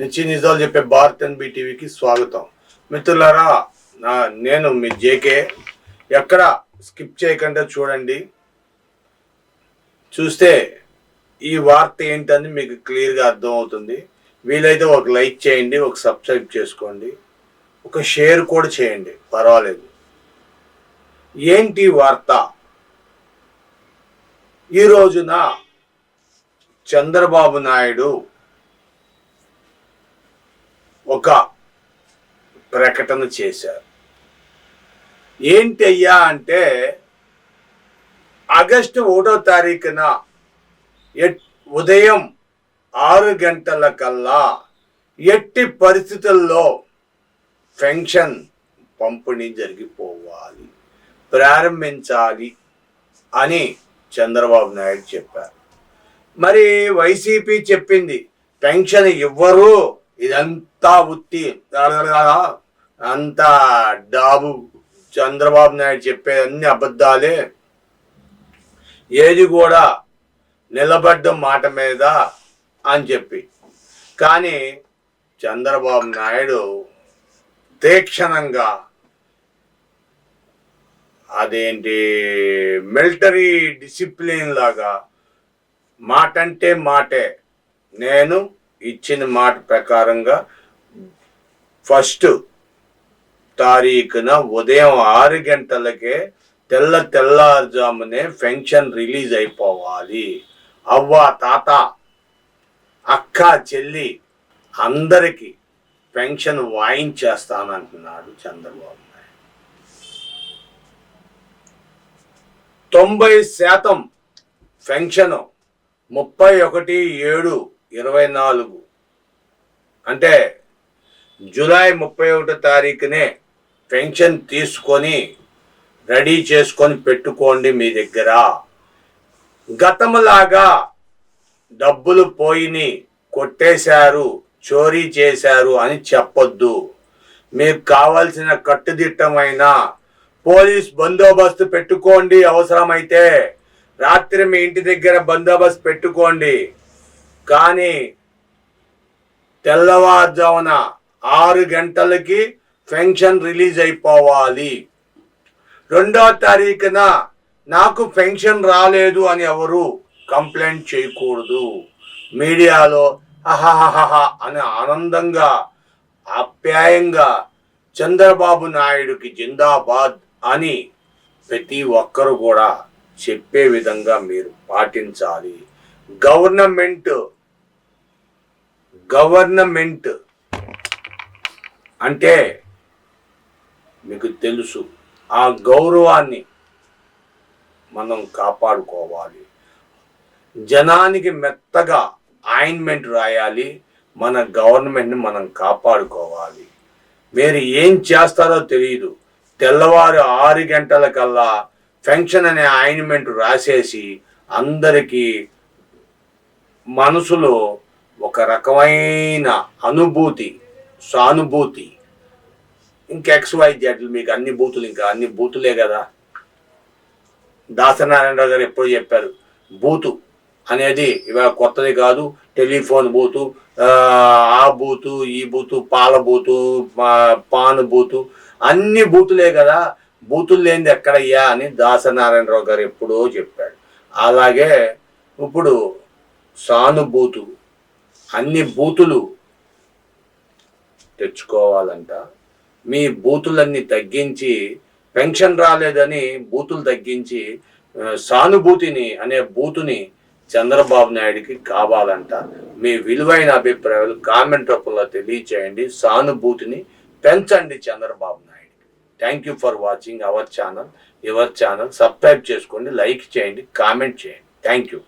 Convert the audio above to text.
నిత్య నిజాలు చెప్పే భారత్ ఎన్బి టీవీకి స్వాగతం. మిత్రులారా నా నేను మీ జేకే. ఎక్కడ స్కిప్ చేయకుండా చూడండి. చూస్తే ఈ వార్త ఏంటని మీకు క్లియర్గా అర్థమవుతుంది. వీలైతే ఒక లైక్ చేయండి ఒక సబ్స్క్రైబ్ చేసుకోండి. ఒక షేర్ కూడా చేయండి పర్వాలేదు. ఏంటి వార్త? ఈ రోజున చంద్రబాబు నాయుడు ఒక ప్రకటన చేశారు. ఏంటి అయ్యా అంటే ఆగస్టు ఒకటో తారీఖున ఎట్ ఉదయం ఆరు గంటల కల్లా ఎట్టి పరిస్థితుల్లో పెన్షన్ పంపిణీ జరిగిపోవాలి ప్రారంభించాలి అని చంద్రబాబు నాయుడు చెప్పారు. మరి వైసీపీ చెప్పింది పెన్షన్ ఇవ్వరు. ఇదంతా ఉత్తి అంతా డాబు. చంద్రబాబు నాయుడు చెప్పేదన్నీ అబద్ధాలే. ఏది కూడా నిలబడ్డ మాట మీద అని చెప్పి. కానీ చంద్రబాబు నాయుడు తీక్షణంగా అదేంటి మిలిటరీ డిసిప్లిన్ లాగా మాట అంటే మాటే. నేను ఇచ్చిన మాట ప్రకారంగా ఫస్ట్ తారీఖున ఉదయం ఆరు గంటలకే తెల్ల తెల్లారుజామునే పెన్షన్ రిలీజ్ అయిపోవాలి. అవ్వ తాత అక్క చెల్లి అందరికీ పెన్షన్ వాయించేస్తానంటున్నాడు చంద్రబాబు నాయుడు. తొంభై శాతం పెన్షన్ ముప్పై ఒకటి ఏడు ఇరవై నాలుగు. అంటే జూలై ముప్పై ఒకటో తారీఖునే పెన్షన్ తీసుకొని రెడీ చేసుకొని పెట్టుకోండి మీ దగ్గర. గతంలాగా డబ్బులు పోయిని కొట్టేశారు చోరీ చేశారు అని చెప్పొద్దు. మీకు కావాల్సిన కట్టుదిట్టమైన పోలీస్ బందోబస్తు పెట్టుకోండి అవసరమైతే. రాత్రి మీ ఇంటి దగ్గర బందోబస్తు పెట్టుకోండి. కానీ తెల్లవారుజామున ఆరు గంటలకి పెన్షన్ రిలీజ్ అయిపోవాలి. రెండో తారీఖున నాకు పెన్షన్ రాలేదు అని ఎవరు కంప్లైంట్ చేయకూడదు. మీడియాలో అహహహహ అని ఆనందంగా ఆప్యాయంగా చంద్రబాబు నాయుడుకి జిందాబాద్ అని ప్రతి ఒక్కరు కూడా చెప్పే విధంగా మీరు పాటించాలి. Government government. అంటే మీకు తెలుసు ఆ గౌరవాన్ని మనం కాపాడుకోవాలి. జనానికి మెత్తగా ఆయింట్మెంట్ రాయాలి మన గవర్నమెంట్ని మనం కాపాడుకోవాలి. మీరు ఏం చేస్తారో తెలియదు తెల్లవారు ఆరు గంటల కల్లా పెన్షన్ అనే ఆయింట్మెంట్ రాసేసి అందరికీ మనసులో ఒక రకమైన అనుభూతి సానుభూతి. ఇంకా ఎక్స్ వై జెడ్లు మీకు అన్ని బూతులు ఇంకా అన్ని బూతులే కదా. దాసనారాయణరావు గారు ఎప్పుడు చెప్పారు బూతు అనేది ఇవాళ కొత్తది కాదు టెలిఫోన్ బూతు ఆ, బూతు ఈ బూతు పాల బూతు పా- పాను బూతు అన్ని బూతులే కదా. బూతులు లేనిది ఎక్కడయ్యా? అని దాసనారాయణరావు గారు ఎప్పుడో చెప్పాడు. అలాగే ఇప్పుడు సానుభూతు అన్ని బూతులు తెచ్చుకోవాలంట. మీ బూతులన్నీ తగ్గించి పెన్షన్ రాలేదని బూతులు తగ్గించి సానుభూతిని అనే బూతుని చంద్రబాబు నాయుడికి కావాలంట. మీ విలువైన అభిప్రాయాలు కామెంట్ రూపంలో తెలియచేయండి. సానుభూతిని పెంచండి చంద్రబాబు నాయుడికి. Thank you for watching our channel your channel subscribe చేసుకోండి లైక్ చేయండి కామెంట్ చేయండి. Thank you